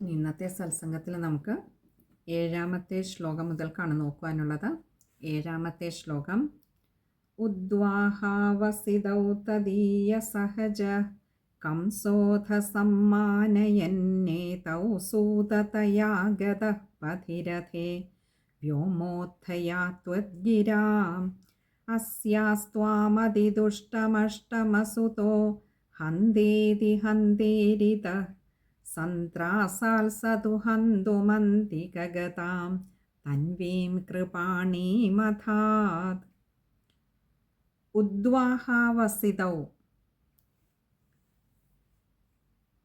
ഇന്നത്തെ സത്സംഗത്തിൽ നമുക്ക് ഏഴാമത്തെ ശ്ലോകം മുതൽക്കാണ് നോക്കുവാനുള്ളത് ഏഴാമത്തെ ശ്ലോകം ഉദ്വാഹാവസിതൗ തദീയ സഹജ കംസോധ സമ്മാനയന്നേതൗ സൂതതയാ ഗതഃ പഥിരഥേ വ്യോമോത്ഥയാ ത്വദ്ഗിരാം अस्यास्त्वामदिदुष्टमष्टमसुतो हन्देति हन्तेरितः സന്ത്രാസാൽ സതു ഹന്തുമന്തികഗതാം തൻവീം കൃപാണീമഥാത് ഉദ്വാഹാവസിതൗ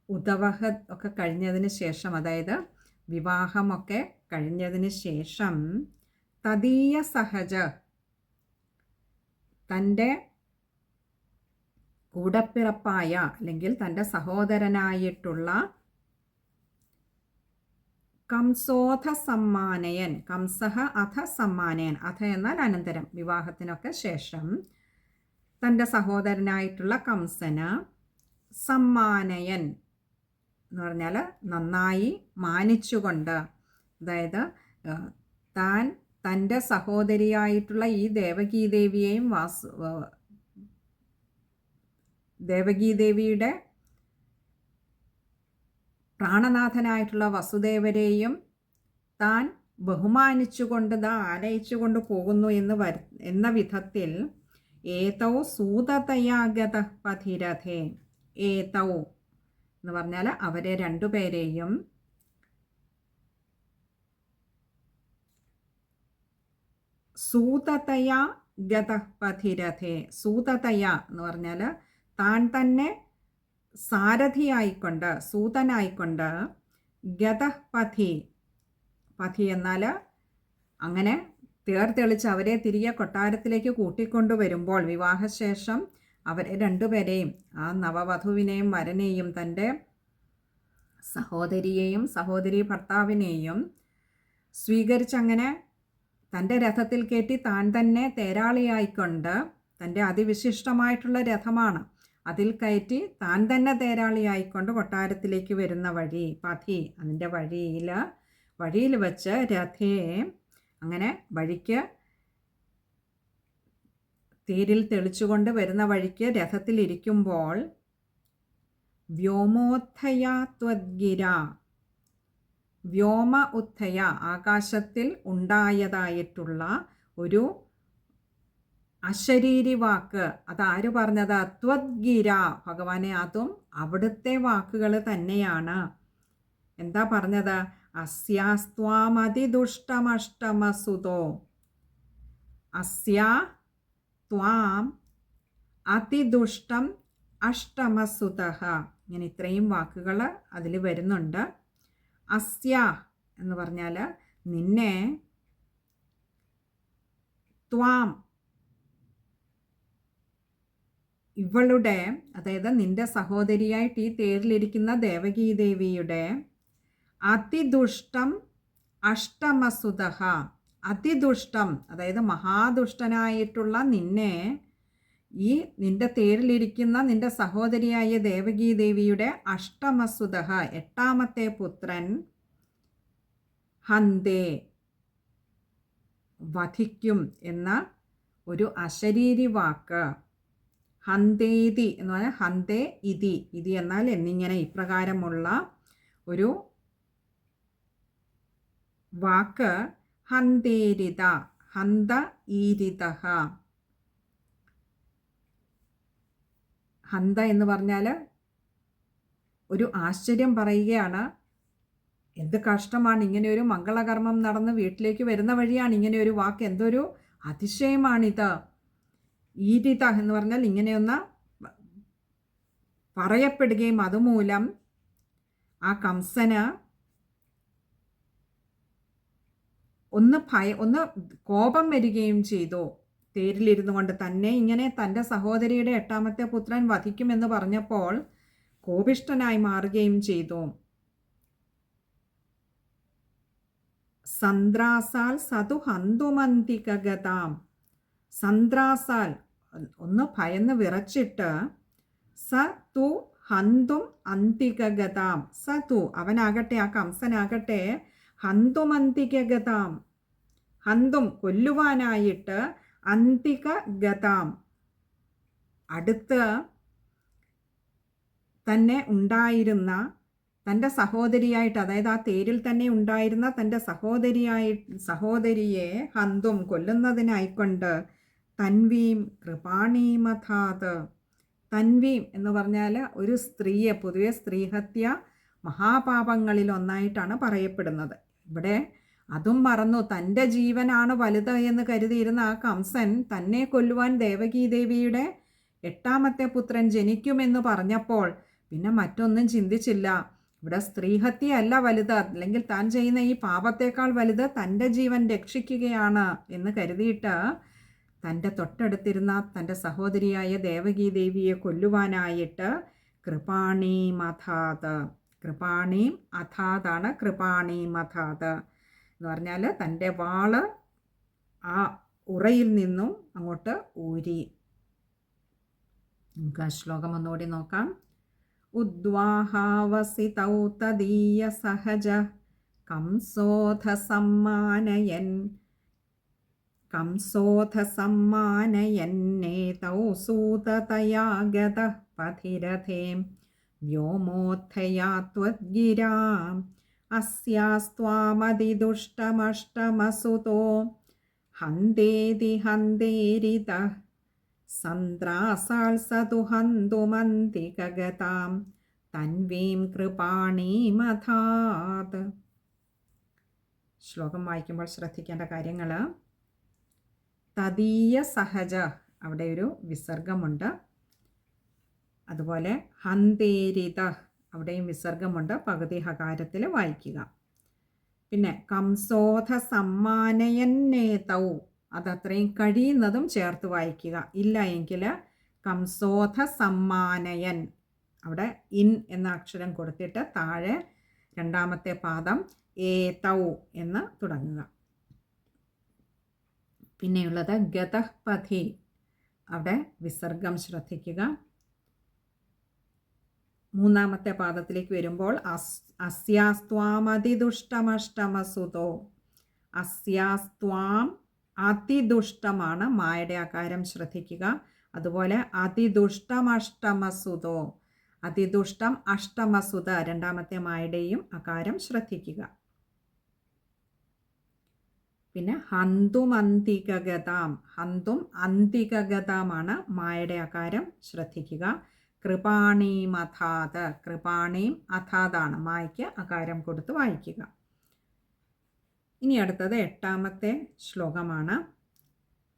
ഉദവഹ ഒക്കെ കഴിഞ്ഞതിന് ശേഷം അതായത് വിവാഹമൊക്കെ കഴിഞ്ഞതിന് ശേഷം തദീയ സഹജ തന്റെ കൂടപ്പിറപ്പായ അല്ലെങ്കിൽ തന്റെ സഹോദരനായിട്ടുള്ള കംസോധ സമ്മാനയൻ കംസഹ അധ സമ്മാനയൻ. അധ എന്നാൽ അനന്തരം. വിവാഹത്തിനൊക്കെ ശേഷം തന്റെ സഹോദരനായിട്ടുള്ള കംസന് സമ്മാനയൻ എന്ന് പറഞ്ഞാൽ നന്നായി മാനിച്ചുകൊണ്ട് അതായത് താൻ തന്റെ സഹോദരിയായിട്ടുള്ള ഈ ദേവകീദേവിയെയും വാസു ദേവകീദേവിയുടെ പ്രാണനാഥനായിട്ടുള്ള വസുദേവരെയും താൻ ബഹുമാനിച്ചുകൊണ്ട് ദാ ആലയിച്ചുകൊണ്ട് പോകുന്നു എന്ന് വരു എന്ന വിധത്തിൽ ഏതൗ സൂതതയാഗത പഥിരഥേ ഏതൗ എന്ന് പറഞ്ഞാൽ അവരെ രണ്ടുപേരെയും സൂതതയാ ഗതപഥിരഥേ സൂതതയ എന്ന് പറഞ്ഞാൽ താൻ തന്നെ സാരഥിയായിക്കൊണ്ട് സൂതനായിക്കൊണ്ട് ഗതപഥി പഥി. എന്നാൽ അങ്ങനെ തേർ തെളിച്ച് അവരെ തിരികെ കൊട്ടാരത്തിലേക്ക് കൂട്ടിക്കൊണ്ടുവരുമ്പോൾ വിവാഹശേഷം അവരെ രണ്ടുപേരെയും ആ നവവധുവിനെയും വരനെയും തന്റെ സഹോദരിയെയും സഹോദരി ഭർത്താവിനെയും സ്വീകരിച്ചങ്ങനെ തന്റെ രഥത്തിൽ കയറ്റി താൻ തന്നെ തേരാളിയായിക്കൊണ്ട് തന്റെ അതിവിശിഷ്ടമായിട്ടുള്ള രഥമാണ്. അതിൽ കയറ്റി താൻ തന്നെ തേരാളിയായിക്കൊണ്ട് കൊട്ടാരത്തിലേക്ക് വരുന്ന വഴി പഥി അതിന്റെ വഴിയിൽ വഴിയിൽ വെച്ച് രഥയെ അങ്ങനെ വഴിക്ക് തീരിൽ തെളിച്ചുകൊണ്ട് വരുന്ന വഴിക്ക് രഥത്തിലിരിക്കുമ്പോൾ വ്യോമോത്ഥയാത്വദ്ഗിര വ്യോമ ഉത്ഥയ ആകാശത്തിൽ ഉണ്ടായതായിട്ടുള്ള ഒരു അശരീരി വാക്ക് അതാര് പറഞ്ഞത്? ത്വദ്ഗിര. ഭഗവാനെ അതും അവിടുത്തെ വാക്കുകൾ തന്നെയാണ്. എന്താ പറഞ്ഞത്? അസ്യാസ്ത്വാമതിദുഷ്ടമഷ്ടമസുതോ. അസ്യ ത്വാം അതിദുഷ്ടം അഷ്ടമസുത. ഇങ്ങനെ ഇത്രയും വാക്കുകൾ അതിൽ വരുന്നുണ്ട്. അസ്യ എന്ന് പറഞ്ഞാൽ നിന്നെ ത്വാം ഇവളുടെ അതായത് നിന്റെ സഹോദരിയായിട്ട് ഈ തേരിലിരിക്കുന്ന ദേവകീദേവിയുടെ അതിദുഷ്ടം അഷ്ടമസുത അതിദുഷ്ടം അതായത് മഹാദുഷ്ടനായിട്ടുള്ള നിന്നെ ഈ നിന്റെ തേരിലിരിക്കുന്ന നിന്റെ സഹോദരിയായ ദേവകീദേവിയുടെ അഷ്ടമസുത എട്ടാമത്തെ പുത്രൻ ഹന്തേ വധിക്കും എന്ന ഒരു അശരീരി വാക്ക് ഹന്തേതി എന്ന് പറഞ്ഞാൽ ഹന്തേ ഇതി. ഇതി എന്നാൽ എന്നിങ്ങനെ ഇപ്രകാരമുള്ള ഒരു വാക്ക് ഹന്തേരിത ഹന്ത ഈരിത ഹന്ത എന്ന് പറഞ്ഞാൽ ഒരു ആശ്ചര്യം പറയുകയാണ്. എന്ത് കഷ്ടമാണ് ഇങ്ങനെ ഒരു മംഗളകർമ്മം നടന്ന് വീട്ടിലേക്ക് വരുന്ന വഴിയാണ് ഇങ്ങനെ ഒരു വാക്ക്. എന്തൊരു അതിശയമാണിത്. ഈരിത എന്ന് പറഞ്ഞാൽ ഇങ്ങനെയൊന്ന് പറയപ്പെടുകയും അതുമൂലം ആ കംസന് ഒന്ന് ഭയ ഒന്ന് കോപം വരികയും ചെയ്തു. തേരിലിരുന്നു കൊണ്ട് തന്നെ ഇങ്ങനെ തന്റെ സഹോദരിയുടെ എട്ടാമത്തെ പുത്രൻ വധിക്കുമെന്ന് പറഞ്ഞപ്പോൾ കോപിഷ്ടനായി മാറുകയും ചെയ്തു. സന്ത്രാസാൽ സതു ഹന്തുമന്തികഗതാം. സന്ത്രാസാൽ. ഒന്ന് ഭയന്ന് വിറച്ചിട്ട് സ തു ഹന്തും അന്തികഗതാം. സ തു അവനാകട്ടെ ആ കംസനാകട്ടെ ഹന്തും അന്തികഗതാം ഹന്തും കൊല്ലുവാനായിട്ട് അന്തിക ഗതാം അടുത്ത് തന്നെ ഉണ്ടായിരുന്ന തന്റെ സഹോദരിയായിട്ട് അതായത് ആ തേരിൽ തന്നെ ഉണ്ടായിരുന്ന തന്റെ സഹോദരിയായി സഹോദരിയെ ഹന്തും കൊല്ലുന്നതിനായിക്കൊണ്ട് തൻവീം കൃപാണീമഥാത്. തൻവീം എന്ന് പറഞ്ഞാൽ ഒരു സ്ത്രീയെ പൊതുവെ സ്ത്രീഹത്യ മഹാപാപങ്ങളിൽ ഒന്നായിട്ടാണ് പറയപ്പെടുന്നത്. ഇവിടെ അതും മറന്നു തന്റെ ജീവനാണ് വലുത് എന്ന് കരുതിയിരുന്ന ആ കംസൻ തന്നെ കൊല്ലുവാൻ ദേവകീദേവിയുടെ എട്ടാമത്തെ പുത്രൻ ജനിക്കുമെന്ന് പറഞ്ഞപ്പോൾ പിന്നെ മറ്റൊന്നും ചിന്തിച്ചില്ല. ഇവിടെ സ്ത്രീഹത്യയല്ല വലുത് അല്ലെങ്കിൽ താൻ ചെയ്യുന്ന ഈ പാപത്തേക്കാൾ വലുത് തന്റെ ജീവൻ രക്ഷിക്കുകയാണ് എന്ന് കരുതിയിട്ട് തന്റെ തൊട്ടടുത്തിരുന്ന തന്റെ സഹോദരിയായ ദേവകീ ദേവിയെ കൊല്ലുവാനായിട്ട് കൃപാണീം അഥാത്. കൃപാണീം അഥാതാണ് കൃപാണീം അഥാത് എന്ന് പറഞ്ഞാൽ തന്റെ വാൾ ആ ഉറയിൽ നിന്നും അങ്ങോട്ട് ഊരി. നമുക്ക് ആ ശ്ലോകം ഒന്നുകൂടി നോക്കാം. ഉദ്വാഹാവസിതൗ തദീയ സഹജ കംസോധ സമ്മാനയൻ കംസോധ സമ്മാനയന്നേതൗ സൂതതയാ ഗതഃ പഥിരഥേ വ്യോമോത്ഥയാ त्वद्गिराम् अस्यास्त्वामदिदुष्टमष्टमसुतो हन्तेति हन्तेरितः സന്ത്രാസാൽസതു ഹന്തുമന്തികഗതാം തൻവീം കൃപാണീമഥാത് ശ്ലോകം വായിക്കുമ്പോൾ ശ്രദ്ധിക്കേണ്ട കാര്യങ്ങൾ തദീയ സഹജ. അവിടെ ഒരു വിസർഗമുണ്ട്. അതുപോലെ ഹന്തേരിത. അവിടെയും വിസർഗമുണ്ട്. പകുതി ഹകാരത്തിൽ വായിക്കുക. പിന്നെ കംസോധ സമ്മാനയന്നേതൗ അതത്രയും കഴിയുന്നതും ചേർത്ത് വായിക്കുക. ഇല്ല എങ്കിൽ കംസോധ സമ്മാനയൻ. അവിടെ ഇൻ എന്ന അക്ഷരം കൊടുത്തിട്ട് താഴെ രണ്ടാമത്തെ പാദം ഏതൗ എന്ന് തുടങ്ങുക. പിന്നെയുള്ളത് ഗതഹ്പഥി അവിടെ വിസർഗം ശ്രദ്ധിക്കുക. മൂന്നാമത്തെ പാദത്തിലേക്ക് വരുമ്പോൾ അസ് അസ്യാസ്ത്വാമതിദുഷ്ടമഷ്ടമസുതോ. അസ്യാസ്ത്വാം അതിദുഷ്ടമാണ് മായയുടെ ആകാരം ശ്രദ്ധിക്കുക. അതുപോലെ അതിദുഷ്ടമഷ്ടമസുതോ. അതിദുഷ്ടം അഷ്ടമസുത രണ്ടാമത്തെ മായയുടെയും അകാരം ശ്രദ്ധിക്കുക. പിന്നെ ഹന്തും അന്തികഗതാം. ഹന്തും അന്തികഗതാമാണ് മായയുടെ അകാരം ശ്രദ്ധിക്കുക. കൃപാണീം അഥാത് കൃപാണീം അഥാതാണ്. മായ്ക്ക് അകാരം കൊടുത്ത് വായിക്കുക. ഇനി അടുത്തത് എട്ടാമത്തെ ശ്ലോകമാണ്.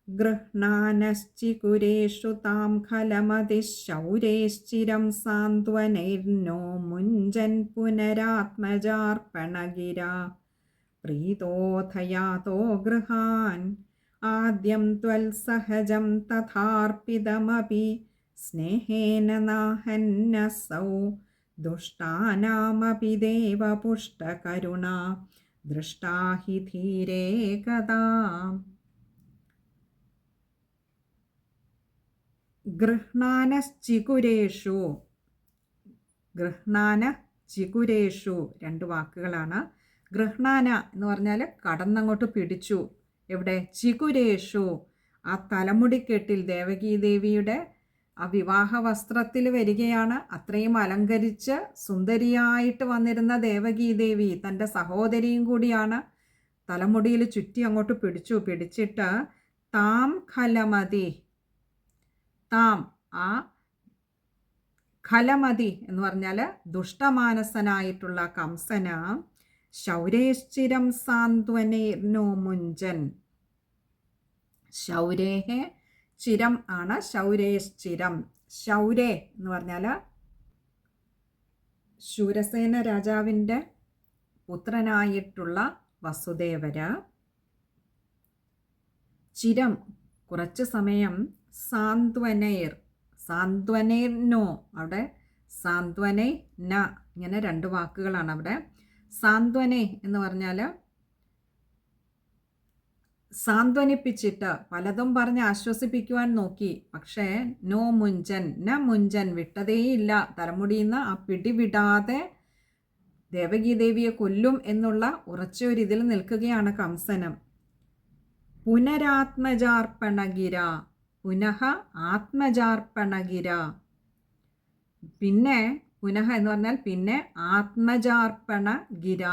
ഗൃഹ്ണാനശ്ചികുരേഷു താം ഖലമതിശൗരേശ്ചിരം സാന്ത്വനൈർനോ മുഞ്ചൻ പുനരാത്മജാർപ്പണഗിര പ്രീതോഥയാതോ ഗൃഹാൻ. ആദ്യം ത്വൽസഹജം തഥാർപ്പിതമപി. സ്നേഹേന നാഹന്നസൗ. ദുഷ്ടാനാമപി ദേവപുഷ്ടകരുണ. ദൃഷ്ടാ ഹി ധീരേ കഥാ. ഗൃഹ്ണാനശ്ചികുരേഷു. ഗൃഹ്ണാന ചികുരേഷു രണ്ട് വാക്കുകളാണ്. ഗൃഹ്ണാന എന്ന് പറഞ്ഞാൽ കടന്നങ്ങോട്ട് പിടിച്ചു. എവിടെ? ചികുരേഷു. ആ തലമുടിക്കെട്ടിൽ ദേവകീ ദേവിയുടെ ആ വിവാഹ വസ്ത്രത്തിൽ വരികയാണ്. അത്രയും അലങ്കരിച്ച് സുന്ദരിയായിട്ട് വന്നിരുന്ന ദേവകീ ദേവി തന്റെ സഹോദരിയും കൂടിയാണ്. തലമുടിയിൽ ചുറ്റി അങ്ങോട്ട് പിടിച്ചു. പിടിച്ചിട്ട് താം ഖലമതി. താം ആ ഖലമതി എന്ന് പറഞ്ഞാൽ ദുഷ്ടമാനസനായിട്ടുള്ള കംസന ശൗരേശ്ചിരം സാന്ത്വനേർനോ മുഞ്ചൻ. ശൗരേഹ ചിരം ആണ് ശൗരേശ്ചിരം. ശൗരേ എന്ന് പറഞ്ഞാൽ ശൂരസേന രാജാവിന്റെ പുത്രനായിട്ടുള്ള വസുദേവര. ചിരം കുറച്ച് സമയം സാന്ത്വനേർ. സാന്ത്വനേർ നോ. അവിടെ സാന്ത്വനൈ ന ഇങ്ങനെ രണ്ട് വാക്കുകളാണ് അവിടെ. സാന്ത്വനെ എന്ന് പറഞ്ഞാൽ സാന്ത്വനിപ്പിച്ചിട്ട് പലതും പറഞ്ഞ് ആശ്വസിപ്പിക്കുവാൻ നോക്കി. പക്ഷേ നോ മുഞ്ചൻ ന മുഞ്ചൻ വിട്ടതേയില്ല. തലമുടിയുന്ന ആ പിടിവിടാതെ ദേവകീദേവിയെ ദേവകി ദേവിയെ കൊല്ലും എന്നുള്ള ഉറച്ചൊരിതിൽ നിൽക്കുകയാണ് കംസനം. പുനരാത്മജാർപ്പണഗിര പുനഃ ആത്മജാർപ്പണഗിര. പിന്നെ പുനഃ എന്ന് പറഞ്ഞാൽ പിന്നെ ആത്മജാർപ്പണ ഗിര.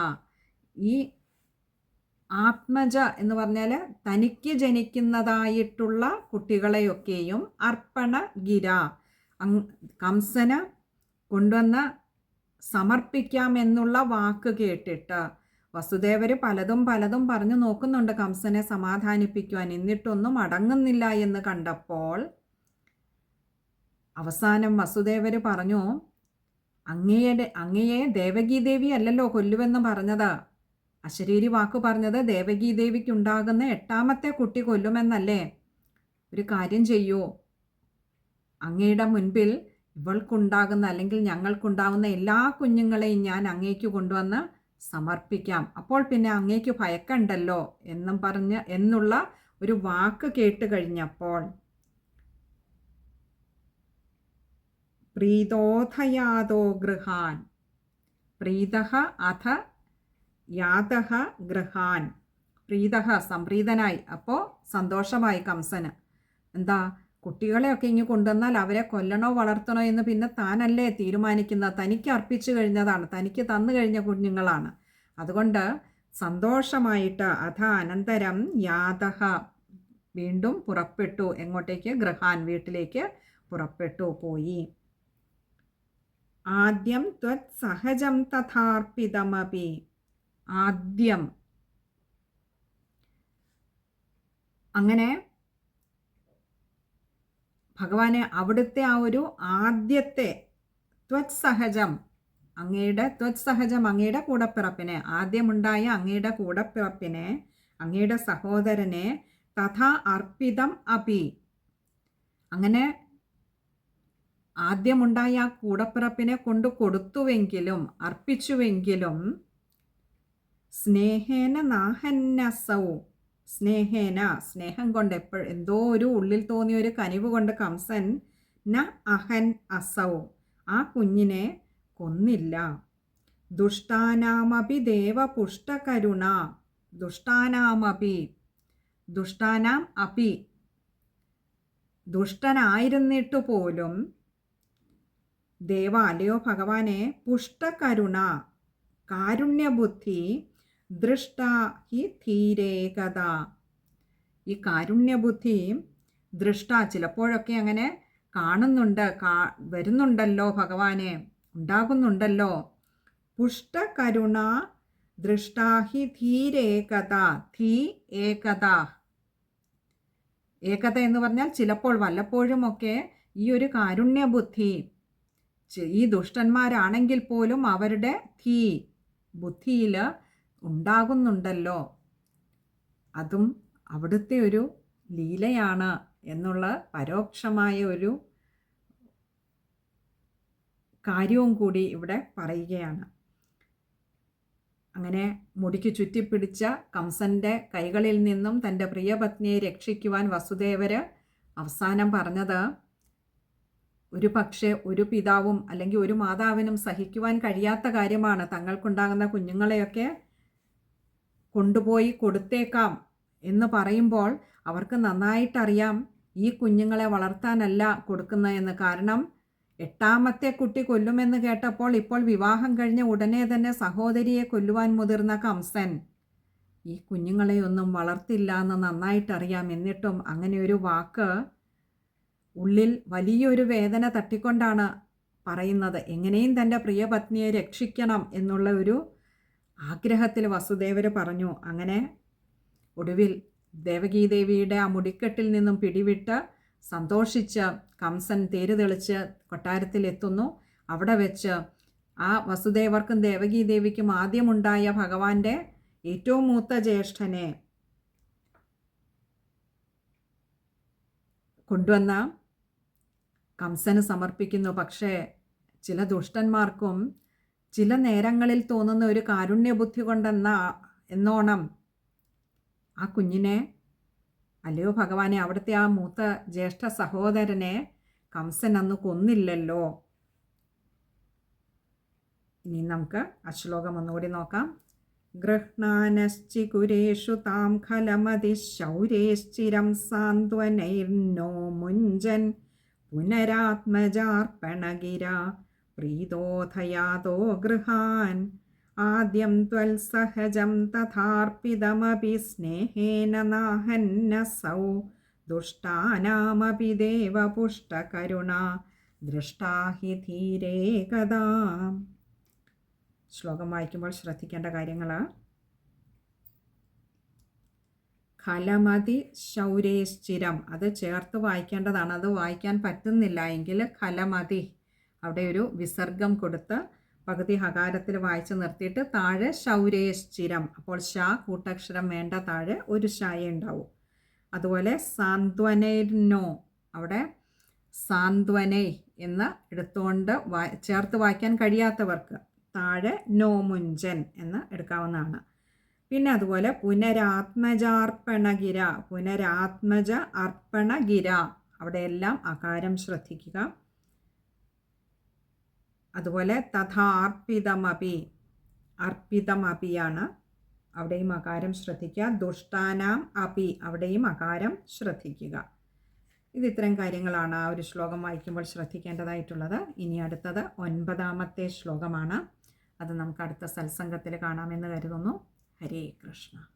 ഈ ആത്മജ എന്ന് പറഞ്ഞാൽ തനിക്ക് ജനിക്കുന്നതായിട്ടുള്ള കുട്ടികളെയൊക്കെയും അർപ്പണ ഗിര. കംസന് കൊണ്ടുവന്ന് സമർപ്പിക്കാമെന്നുള്ള വാക്ക് കേട്ടിട്ട് വസുദേവർ പലതും പലതും പറഞ്ഞു നോക്കുന്നുണ്ട് കംസനെ സമാധാനിപ്പിക്കുവാൻ. എന്നിട്ടൊന്നും അടങ്ങുന്നില്ല എന്ന് കണ്ടപ്പോൾ അവസാനം വസുദേവർ പറഞ്ഞു അങ്ങയുടെ അങ്ങയെ ദേവകീദേവി അല്ലല്ലോ കൊല്ലുവെന്ന് പറഞ്ഞത്. അശരീരി വാക്ക് പറഞ്ഞത് ദേവകീദേവിക്കുണ്ടാകുന്ന എട്ടാമത്തെ കുട്ടി കൊല്ലുമെന്നല്ലേ. ഒരു കാര്യം ചെയ്യൂ. അങ്ങയുടെ മുൻപിൽ ഇവൾക്കുണ്ടാകുന്ന അല്ലെങ്കിൽ ഞങ്ങൾക്കുണ്ടാകുന്ന എല്ലാ കുഞ്ഞുങ്ങളെയും ഞാൻ അങ്ങേക്ക് കൊണ്ടുവന്ന് സമർപ്പിക്കാം. അപ്പോൾ പിന്നെ അങ്ങേക്ക് ഭയക്കണ്ടല്ലോ എന്നും പറഞ്ഞ് എന്നുള്ള ഒരു വാക്ക് കേട്ട് കഴിഞ്ഞപ്പോൾ പ്രീതോധയാതോ ഗൃഹാൻ. പ്രീത അഥ യാത ഗൃഹാൻ. പ്രീത സംപ്രീതനായി. അപ്പോൾ സന്തോഷമായി കംസന്. എന്താ കുട്ടികളെയൊക്കെ ഇങ്ങ് കൊണ്ടുവന്നാൽ അവരെ കൊല്ലണോ വളർത്തണോ എന്ന് പിന്നെ താനല്ലേ തീരുമാനിക്കുന്ന തനിക്ക് അർപ്പിച്ചു കഴിഞ്ഞതാണ്. തനിക്ക് തന്നു കഴിഞ്ഞ കുഞ്ഞുങ്ങളാണ്. അതുകൊണ്ട് സന്തോഷമായിട്ട് അഥ അനന്തരം യാതഹ വീണ്ടും പുറപ്പെട്ടു. എങ്ങോട്ടേക്ക്? ഗ്രഹാൻ വീട്ടിലേക്ക് പുറപ്പെട്ടു പോയി. ആദ്യം ത്വത് സഹജം തഥാർപ്പിതമപി. ആദ്യം. അങ്ങനെ ഭഗവാനെ അവിടുത്തെ ആ ഒരു ആദ്യത്തെ ത്വത് സഹജം അങ്ങയുടെ ത്വത് സഹജം അങ്ങയുടെ കൂടപ്പിറപ്പിനെ ആദ്യമുണ്ടായ അങ്ങയുടെ കൂടപ്പിറപ്പിനെ അങ്ങയുടെ സഹോദരനെ തഥാ അർപ്പിതം അപി. അങ്ങനെ ആദ്യമുണ്ടായ ആ കൂടപ്പിറപ്പിനെ കൊണ്ട് കൊടുത്തുവെങ്കിലും അർപ്പിച്ചുവെങ്കിലും സ്നേഹേന നാഹന്നസൗ. സ്നേഹേന സ്നേഹം കൊണ്ട് എപ്പോഴും എന്തോ ഒരു ഉള്ളിൽ തോന്നിയ ഒരു കനിവ് കൊണ്ട് കംസൻ ന അഹൻ അസൗ. ആ കുഞ്ഞിനെ കൊന്നില്ല. ദുഷ്ടാനാമപി ദേവപുഷ്ടകരുണ ദുഷ്ടാനാമപി ദുഷ്ടാനാം അപി. ദുഷ്ടനായിരുന്നിട്ടു പോലും ദേവ അല്ലയോ ഭഗവാനെ പുഷ്ടകരുണ കാരുണ്യബുദ്ധി ദൃഷ്ട ഹി ധീരേകത. ഈ കാരുണ്യബുദ്ധി ദൃഷ്ട ചിലപ്പോഴൊക്കെ അങ്ങനെ കാണുന്നുണ്ട് കാ വരുന്നുണ്ടല്ലോ ഭഗവാനെ ഉണ്ടാകുന്നുണ്ടല്ലോ. പുഷ്ടകരുണ ദൃഷ്ടാഹി ധീരേകത ധീ ഏകത. ഏകത എന്ന് പറഞ്ഞാൽ ചിലപ്പോൾ വല്ലപ്പോഴുമൊക്കെ ഈ ഒരു കാരുണ്യബുദ്ധി ഈ ദുഷ്ടന്മാരാണെങ്കിൽ പോലും അവരുടെ തീ ബുദ്ധിയിൽ ഉണ്ടാകുന്നുണ്ടല്ലോ. അതും അവിടുത്തെ ഒരു ലീലയാണ് എന്നുള്ള പരോക്ഷമായ ഒരു കാര്യവും കൂടി ഇവിടെ പറയുകയാണ്. അങ്ങനെ മുടിക്ക് ചുറ്റിപ്പിടിച്ച കംസന്റെ കൈകളിൽ നിന്നും തന്റെ പ്രിയപത്നിയെ രക്ഷിക്കുവാൻ വസുദേവര് അവസാനം പറഞ്ഞത് ഒരു പക്ഷേ ഒരു പിതാവും അല്ലെങ്കിൽ ഒരു മാതാവിനും സഹിക്കുവാൻ കഴിയാത്ത കാര്യമാണ് തങ്ങൾക്കുണ്ടാകുന്ന കുഞ്ഞുങ്ങളെയൊക്കെ കൊണ്ടുപോയി കൊടുത്തേക്കാം എന്ന് പറയുമ്പോൾ അവർക്ക് നന്നായിട്ടറിയാം ഈ കുഞ്ഞുങ്ങളെ വളർത്താനല്ല കൊടുക്കുന്നതെന്ന് കാരണം എട്ടാമത്തെ കുട്ടി കൊല്ലുമെന്ന് കേട്ടപ്പോൾ ഇപ്പോൾ വിവാഹം കഴിഞ്ഞ ഉടനെ തന്നെ സഹോദരിയെ കൊല്ലുവാൻ മുതിർന്ന കംസൻ ഈ കുഞ്ഞുങ്ങളെയൊന്നും വളർത്തില്ല എന്ന് നന്നായിട്ടറിയാം. എന്നിട്ടും അങ്ങനെ ഒരു വാക്ക് ഉള്ളിൽ വലിയൊരു വേദന തട്ടിക്കൊണ്ടാണ് പറയുന്നത്. എങ്ങനെയും തന്റെ പ്രിയ പത്നിയെ രക്ഷിക്കണം എന്നുള്ള ഒരു ആഗ്രഹത്തിൽ വസുദേവർ പറഞ്ഞു. അങ്ങനെ ഒടുവിൽ ദേവകീദേവിയുടെ ആ മുടിക്കെട്ടിൽ നിന്നും പിടിവിട്ട് സന്തോഷിച്ച് കംസൻ തേര് തെളിച്ച് കൊട്ടാരത്തിലെത്തുന്നു അവിടെ വെച്ച് ആ വസുദേവർക്കും ദേവകീദേവിക്കും ആദ്യമുണ്ടായ ഭഗവാന്റെ ഏറ്റവും മൂത്ത ജ്യേഷ്ഠനെ കൊണ്ടുവന്ന കംസന് സമർപ്പിക്കുന്നു. പക്ഷേ ചില ദുഷ്ടന്മാർക്കും ചില നേരങ്ങളിൽ തോന്നുന്ന ഒരു കാരുണ്യബുദ്ധി കൊണ്ടെന്ന എന്നോണം ആ കുഞ്ഞിനെ അല്ലയോ ഭഗവാനെ അവിടുത്തെ ആ മൂത്ത ജ്യേഷ്ഠ സഹോദരനെ കംസൻ അന്ന് കൊന്നില്ലല്ലോ. ഇനി നമുക്ക് അശ്ലോകം ശ്ലോകം ഒന്നുകൂടി നോക്കാം. ഗൃഹ്ണാനശ്ചികുരേഷു താം ഖലമതി ശൗരേശ്ചിരം സാന്ത്വനൈർനോ മുഞ്ചൻ പുനരാത്മജാർപ്പണഗിര പ്രീതോധയാതോ ഗൃഹാൻ. ആദ്യം ത്വൽസഹജം തഥാർപ്പിതമപി സ്നേഹേന നാഹന്നസൗ. ദുഷ്ടാനാമപി ദേവപുഷ്ടകരുണ. ദൃഷ്ടാ ഹി ധീരേ കഥാ ശ്ലോകം വായിക്കുമ്പോൾ ശ്രദ്ധിക്കേണ്ട കാര്യങ്ങൾ ഖലമതി ശൗരേശ്ചിരം അത് ചേർത്ത് വായിക്കേണ്ടതാണ്. അത് വായിക്കാൻ പറ്റുന്നില്ല എങ്കിൽ ഖലമതി. അവിടെ ഒരു വിസർഗം കൊടുത്ത് പകുതി ഹകാരത്തിൽ വായിച്ച് നിർത്തിയിട്ട് താഴെ ശൗരേശ്ചിരം അപ്പോൾ ഷ കൂട്ടക്ഷരം വേണ്ട താഴെ ഒരു ഷായ ഉണ്ടാവും. അതുപോലെ സാന്ത്വനോ അവിടെ സാന്ത്വനൈ എന്ന് എടുത്തുകൊണ്ട് വാ ചേർത്ത് വായിക്കാൻ കഴിയാത്തവർക്ക് താഴെ നോമുഞ്ചൻ എന്ന് എടുക്കാവുന്നതാണ്. പിന്നെ അതുപോലെ പുനരാത്മജാർപ്പണഗിര പുനരാത്മജ അർപ്പണഗിര അവിടെയെല്ലാം അകാരം ശ്രദ്ധിക്കുക. അതുപോലെ തഥാർപ്പിതമപി അർപ്പിതമപിയാണ്. അവിടെയും അകാരം ശ്രദ്ധിക്കുക. ദുഷ്ടാനാം അപി അവിടെയും അകാരം ശ്രദ്ധിക്കുക. ഇത് ഇത്തരം കാര്യങ്ങളാണ് ആ ഒരു ശ്ലോകം വായിക്കുമ്പോൾ ശ്രദ്ധിക്കേണ്ടതായിട്ടുള്ളത്. ഇനി അടുത്തത് ഒൻപതാമത്തെ ശ്ലോകമാണ്. അത് നമുക്ക് അടുത്ത സത്സംഗത്തിൽ കാണാമെന്ന് കരുതുന്നു. Харе Кришна!